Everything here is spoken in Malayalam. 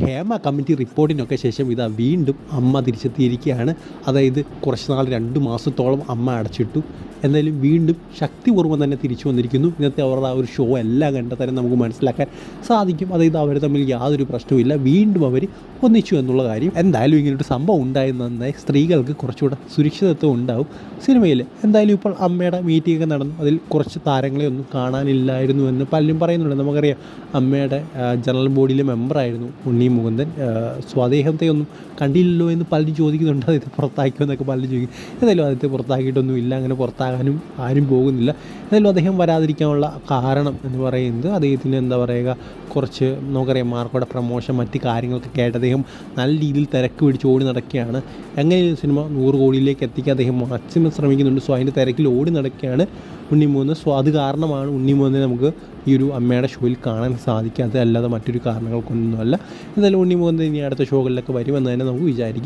ഹേമ കമ്മിറ്റി റിപ്പോർട്ടിനൊക്കെ ശേഷം ഇതാ വീണ്ടും അമ്മ തിരിച്ചെത്തിയിരിക്കുകയാണ്. അതായത് കുറച്ച് നാൾ രണ്ട് മാസത്തോളം അമ്മ അടച്ചിട്ടു. എന്തായാലും വീണ്ടും ശക്തിപൂർവം തന്നെ തിരിച്ചു വന്നിരിക്കുന്നു. ഇന്നത്തെ അവരുടെ ആ ഒരു ഷോ എല്ലാം കണ്ടാൽ തന്നെ നമുക്ക് മനസ്സിലാക്കാൻ സാധിക്കും. അതായത് അവർ തമ്മിൽ യാതൊരു പ്രശ്നവുമില്ല വീണ്ടും അവർ ഒന്നിച്ചു എന്നുള്ള കാര്യം. എന്തായാലും ഇങ്ങനൊരു സംഭവം ഉണ്ടായിരുന്ന സ്ത്രീകൾക്ക് കുറച്ചുകൂടെ സുരക്ഷിതത്വം ഉണ്ടാവും. സിനിമയിൽ എന്തായാലും ഇപ്പോൾ അമ്മയുടെ മീറ്റിംഗ് ഒക്കെ നടന്നു. അതിൽ കുറച്ച് താരങ്ങളെ ഒന്നും കാണാനില്ലായിരുന്നു എന്ന് പലരും പറയുന്നുണ്ട്. നമുക്കറിയാം അമ്മയുടെ ജനറൽ ബോഡിയിലെ മെമ്പറായിരുന്നു ഉണ്ണി മുകുന്ദൻ ആ, സോ അദ്ദേഹത്തെ ഒന്നും കണ്ടില്ലല്ലോ എന്ന് പലരും ചോദിക്കുന്നുണ്ട്. അദ്ദേഹത്തെ പുറത്താക്കിയോ എന്നൊക്കെ പലരും ചോദിക്കും. എന്തായാലും അദ്ദേഹത്തെ പുറത്താക്കിയിട്ടൊന്നും ഇല്ല. അങ്ങനെ പുറത്താകാനും ആരും പോകുന്നില്ല. എന്തായാലും അദ്ദേഹം വരാതിരിക്കാനുള്ള കാരണം എന്ന് പറയുന്നത് അദ്ദേഹത്തിന് എന്താ പറയുക കുറച്ച് നമുക്കറിയാം മാർക്കോടെ പ്രമോഷൻ മറ്റ് കാര്യങ്ങളൊക്കെ ആയിട്ട് അദ്ദേഹം നല്ല രീതിയിൽ തിരക്ക് പിടിച്ച് ഓടി നടക്കുകയാണ്. എങ്ങനെ സിനിമ നൂറ് കോടിയിലേക്ക് എത്തിക്കാൻ അദ്ദേഹം മാക്സിമം ശ്രമിക്കുന്നുണ്ട്. സോ അതിന്റെ തിരക്കിൽ ഓടി നടക്കുകയാണ്. ഉണ്ണിമൂന്ന്. സോ അത് കാരണമാണ് ഉണ്ണിമൂന്നിനെ നമുക്ക് ഈ ഒരു അമ്മയുടെ ഷോയിൽ കാണാൻ സാധിക്കാത്തത്. അല്ലാതെ മറ്റൊരു കാരണങ്ങൾ കൊണ്ടൊന്നുമല്ല എന്തായാലും ഉണ്ണിമൂന്ന് ഇനി അടുത്ത ഷോകളിലൊക്കെ വരുമെന്ന് തന്നെ നമുക്ക് വിചാരിക്കാം.